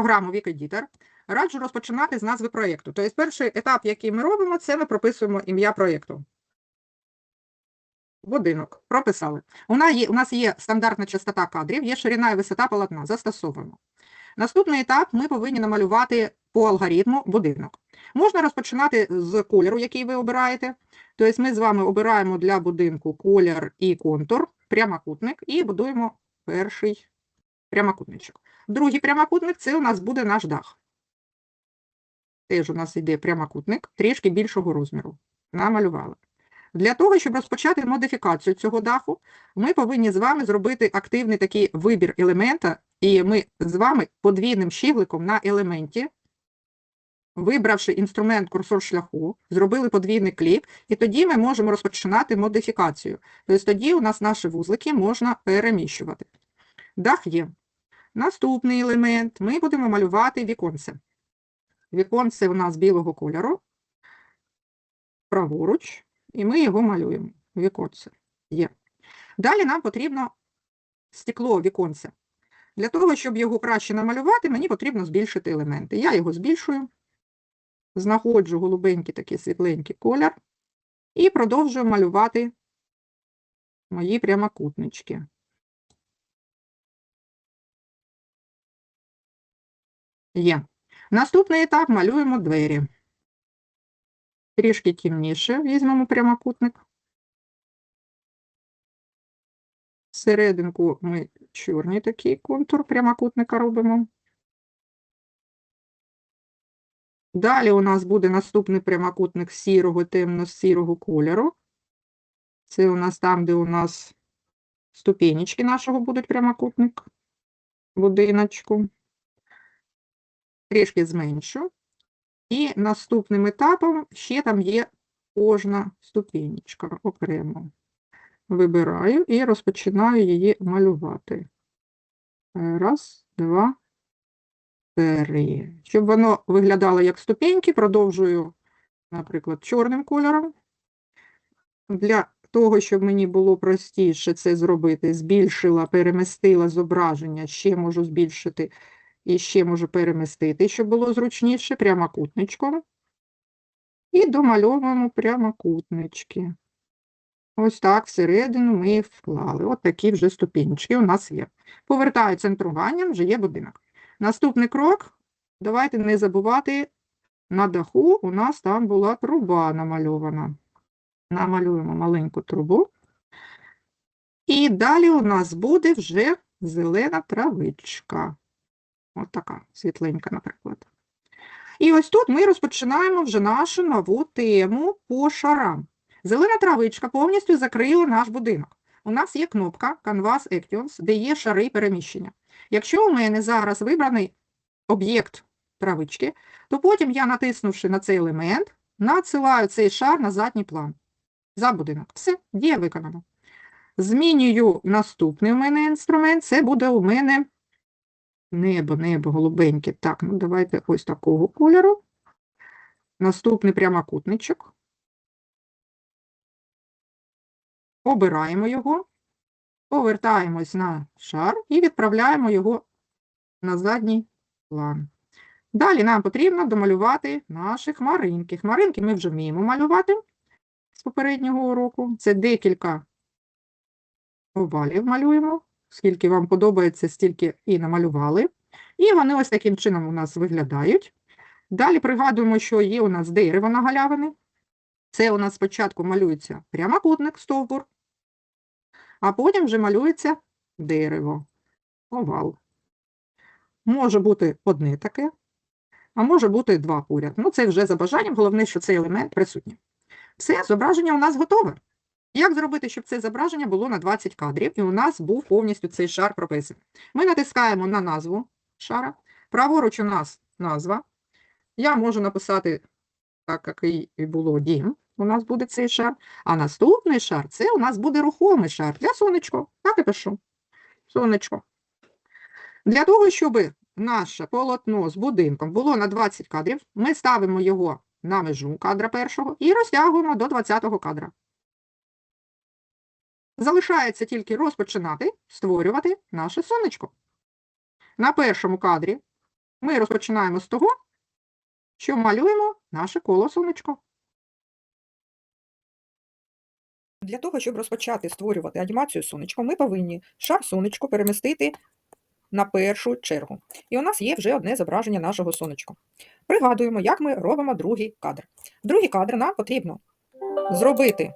програму Wikiditer, раджу розпочинати з назви проєкту. Тобто перший етап, який ми робимо, це ми прописуємо ім'я проєкту. Будинок. Прописали. У нас, є, у нас є стандартна частота кадрів, є ширина і висота полотна. Застосовуємо. Наступний етап ми повинні намалювати по алгоритму будинок. Можна розпочинати з кольору, який ви обираєте. Тобто ми з вами обираємо для будинку колір і контур, прямокутник, і будуємо перший прямокутничок. Другий прямокутник це у нас буде наш дах. Теж у нас йде прямокутник трішки більшого розміру. Намалювали. Для того, щоб розпочати модифікацію цього даху, ми повинні з вами зробити активний такий вибір елемента, і ми з вами подвійним щігликом на елементі, вибравши інструмент курсор шляху, зробили подвійний клік, і тоді ми можемо розпочинати модифікацію. Тобто тоді у нас наші вузлики можна переміщувати. Дах є. Наступний елемент ми будемо малювати віконце. Віконце у нас білого кольору, праворуч, і ми його малюємо. Віконце є. Далі нам потрібно стекло віконце. Для того, щоб його краще намалювати, мені потрібно збільшити елементи. Я його збільшую, знаходжу голубенький такий світленький колір і продовжую малювати мої прямокутнички. Є. Наступний етап малюємо двері. Трішки темніше візьмемо прямокутник. Серединку ми чорний такий контур прямокутника робимо. Далі у нас буде наступний прямокутник сірого, темно-сірого кольору. Це у нас там, де у нас ступенечки нашого будуть прямокутник, будиночку. Трішки зменшу. І наступним етапом ще там є кожна ступенечка окремо. Вибираю і розпочинаю її малювати. Раз, два, три. Щоб воно виглядало як ступеньки, продовжую, наприклад, чорним кольором. Для того, щоб мені було простіше це зробити, збільшила, перемістила зображення, ще можу збільшити і ще можу перемістити, щоб було зручніше, прямокутничком. І домальовуємо прямокутнички. Ось так всередину ми вклали. От такі вже ступінчики у нас є. Повертаю центруванням, вже є будинок. Наступний крок, давайте не забувати, на даху у нас там була труба намальована. Намалюємо маленьку трубу. І далі у нас буде вже зелена травичка. От така світленька, наприклад. І ось тут ми розпочинаємо вже нашу нову тему по шарам. Зелена травичка повністю закрила наш будинок. У нас є кнопка Canvas Actions, де є шари переміщення. Якщо у мене зараз вибраний об'єкт травички, то потім я, натиснувши на цей елемент, надсилаю цей шар на задній план за будинок. Все, дія виконана. Змінюю наступний у мене інструмент, це буде у мене Небо, небо голубеньке. Так, ну давайте ось такого кольору. Наступний прямокутничок. Обираємо його, повертаємось на шар і відправляємо його на задній план. Далі нам потрібно домалювати наші хмаринки. Хмаринки ми вже вміємо малювати з попереднього уроку. Це декілька овалів малюємо скільки вам подобається, стільки і намалювали. І вони ось таким чином у нас виглядають. Далі пригадуємо, що є у нас дерево на галявини. Це у нас спочатку малюється прямокутник, стовбур, а потім вже малюється дерево, овал. Може бути одне таке, а може бути два поряд. Ну, це вже за бажанням, головне, що цей елемент присутній. Все, зображення у нас готове. Як зробити, щоб це зображення було на 20 кадрів, і у нас був повністю цей шар прописаний? Ми натискаємо на назву шара. Праворуч у нас назва. Я можу написати, так, який і було дім, у нас буде цей шар. А наступний шар це у нас буде рухомий шар для сонечко. Так і пишу. Сонечко. Для того, щоб наше полотно з будинком було на 20 кадрів, ми ставимо його на межу кадра першого і розтягуємо до 20 кадра. Залишається тільки розпочинати створювати наше сонечко. На першому кадрі Ми розпочинаємо з того, що малюємо наше коло сонечко. Для того, щоб розпочати створювати анімацію сонечко, ми повинні шар сонечко перемістити на першу чергу. І у нас є вже одне зображення нашого сонечка. Пригадуємо, як ми робимо другий кадр. Другий кадр нам потрібно зробити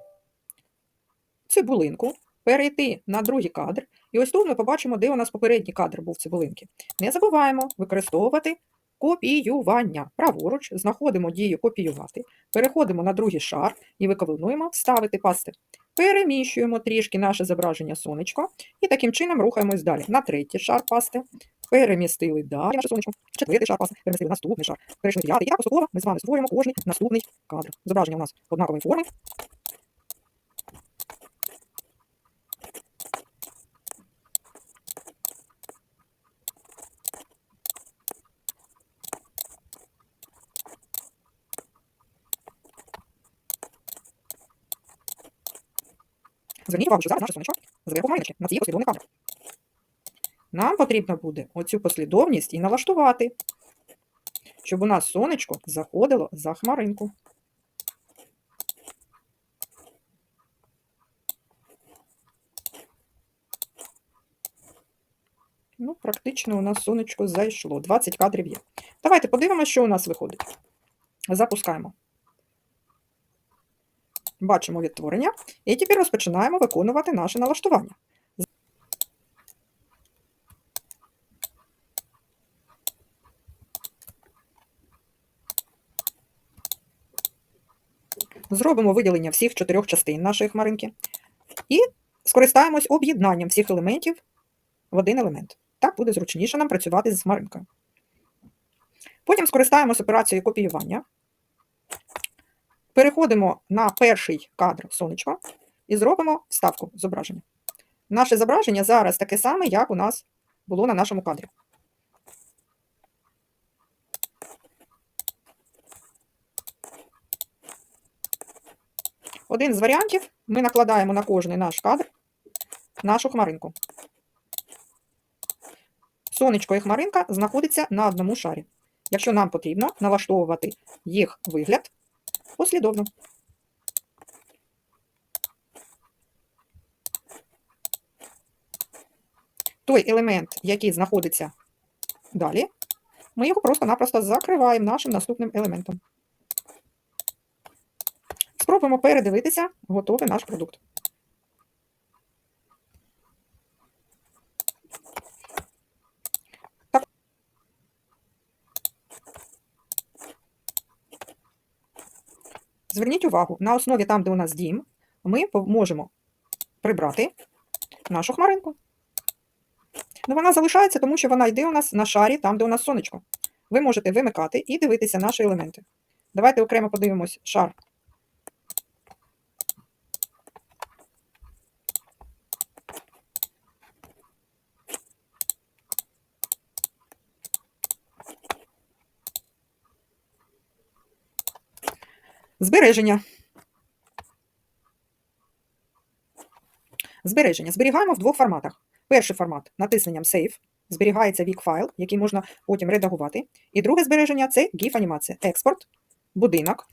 цибулинку, перейти на другий кадр. І ось тут ми побачимо, де у нас попередній кадр був цибулинки. Не забуваємо використовувати копіювання. Праворуч знаходимо дію копіювати, переходимо на другий шар і виконуємо вставити пасти. Переміщуємо трішки наше зображення сонечко і таким чином рухаємось далі. На третій шар пасти. Перемістили далі наше сонечко. Четвертий шар пасти. Перемістили наступний шар. Перейшли п'ятий. І так поступово ми з вами створюємо кожний наступний кадр. Зображення у нас однакової форми. Зверніть увагу, що зараз наше сонечко зверху мариночки. На цій послідовний кадр. Нам потрібно буде оцю послідовність і налаштувати, щоб у нас сонечко заходило за хмаринку. Ну, практично у нас сонечко зайшло. 20 кадрів є. Давайте подивимося, що у нас виходить. Запускаємо. Бачимо відтворення. І тепер розпочинаємо виконувати наше налаштування. Зробимо виділення всіх чотирьох частин нашої хмаринки і скористаємось об'єднанням всіх елементів в один елемент. Так буде зручніше нам працювати з хмаринкою. Потім скористаємось операцією копіювання. Переходимо на перший кадр сонечка і зробимо вставку зображення. Наше зображення зараз таке саме, як у нас було на нашому кадрі. Один з варіантів ми накладаємо на кожний наш кадр нашу хмаринку. Сонечко і хмаринка знаходяться на одному шарі. Якщо нам потрібно налаштовувати їх вигляд послідовно. Той елемент, який знаходиться далі, ми його просто-напросто закриваємо нашим наступним елементом. Спробуємо передивитися готовий наш продукт. Зверніть увагу, на основі там, де у нас дім, ми можемо прибрати нашу хмаринку. Ну, вона залишається, тому що вона йде у нас на шарі, там, де у нас сонечко. Ви можете вимикати і дивитися наші елементи. Давайте окремо подивимось шар Збереження. Збереження. Зберігаємо в двох форматах. Перший формат натисненням Save. Зберігається вік файл, який можна потім редагувати. І друге збереження це GIF-анімація. Експорт, будинок.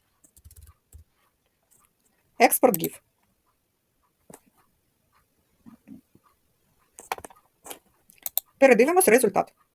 Експорт GIF. Передивимось результат.